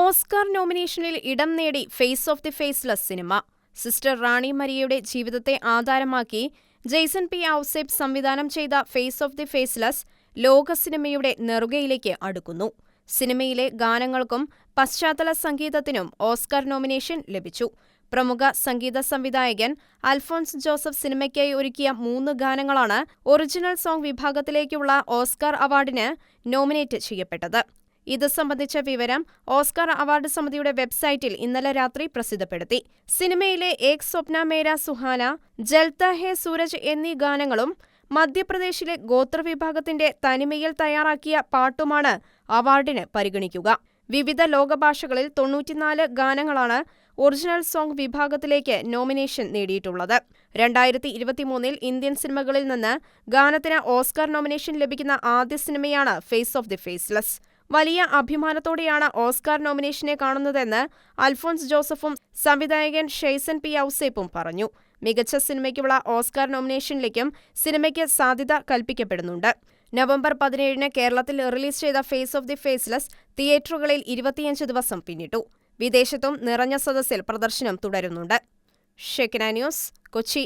Oscar നോമിനേഷനിൽ ഇടം നേടി face of the faceless cinema. Sister Rani മരിയയുടെ ജീവിതത്തെ ആധാരമാക്കി ജെയ്സൺ പി ഔസേബ് സംവിധാനം ചെയ്ത ഫേസ് ഓഫ് ദി ഫേസ്ലെസ് ലോക സിനിമയുടെ നെറുകയിലേക്ക് അടുക്കുന്നു. സിനിമയിലെ ഗാനങ്ങൾക്കും പശ്ചാത്തല സംഗീതത്തിനും ഓസ്കാർ നോമിനേഷൻ ലഭിച്ചു. പ്രമുഖ സംഗീത സംവിധായകൻ അൽഫോൺസ് ജോസഫ് സിനിമയ്ക്കായി ഒരുക്കിയ മൂന്ന് ഗാനങ്ങളാണ് ഒറിജിനൽ സോങ് വിഭാഗത്തിലേക്കുള്ള ഓസ്കാർ അവാർഡിന് നോമിനേറ്റ് ചെയ്യപ്പെട്ടത്. ഇത് സംബന്ധിച്ച വിവരം ഓസ്കാർ അവാർഡ് സമിതിയുടെ വെബ്സൈറ്റിൽ ഇന്നലെ രാത്രി പ്രസിദ്ധപ്പെടുത്തി. സിനിമയിലെ ഏക് സ്വപ്ന മേര സുഹാന ജൽത്ത ഹേ സൂരജ് എന്നീ ഗാനങ്ങളും മധ്യപ്രദേശിലെ ഗോത്രവിഭാഗത്തിന്റെ തനിമയിൽ തയ്യാറാക്കിയ പാട്ടുമാണ് അവാർഡിന് പരിഗണിക്കുക. വിവിധ ലോകഭാഷകളിൽ തൊണ്ണൂറ്റിനാല് ഗാനങ്ങളാണ് ഒറിജിനൽ സോങ് വിഭാഗത്തിലേക്ക് നോമിനേഷൻ നേടിയിട്ടുള്ളത്. രണ്ടായിരത്തി ഇരുപത്തിമൂന്നിൽ ഇന്ത്യൻ സിനിമകളിൽ നിന്ന് ഗാനത്തിന് ഓസ്കാർ നോമിനേഷൻ ലഭിക്കുന്ന ആദ്യ സിനിമയാണ് ഫേസ് ഓഫ് ദി ഫേസ്ലെസ്. വലിയ അഭിമാനത്തോടെയാണ് ഓസ്കാർ നോമിനേഷനെ കാണുന്നതെന്ന് അൽഫോൺസ് ജോസഫും സംവിധായകൻ ഷെയ്സൻ പി ഔസേപ്പും പറഞ്ഞു. മികച്ച സിനിമയ്ക്കുള്ള ഓസ്കാർ നോമിനേഷനിലേക്കും സിനിമയ്ക്ക് സാധ്യത കൽപ്പിക്കപ്പെടുന്നുണ്ട്. നവംബർ പതിനേഴിന് കേരളത്തിൽ റിലീസ് ചെയ്ത ഫേസ് ഓഫ് ദി ഫേസ്ലെസ് തിയേറ്ററുകളിൽ ഇരുപത്തിയഞ്ച് ദിവസം പിന്നിട്ടു. വിദേശത്തും നിറഞ്ഞ സദസ്സിൽ പ്രദർശനം തുടരുന്നുണ്ട്. ഷെക്കിന ന്യൂസ് കൊച്ചി.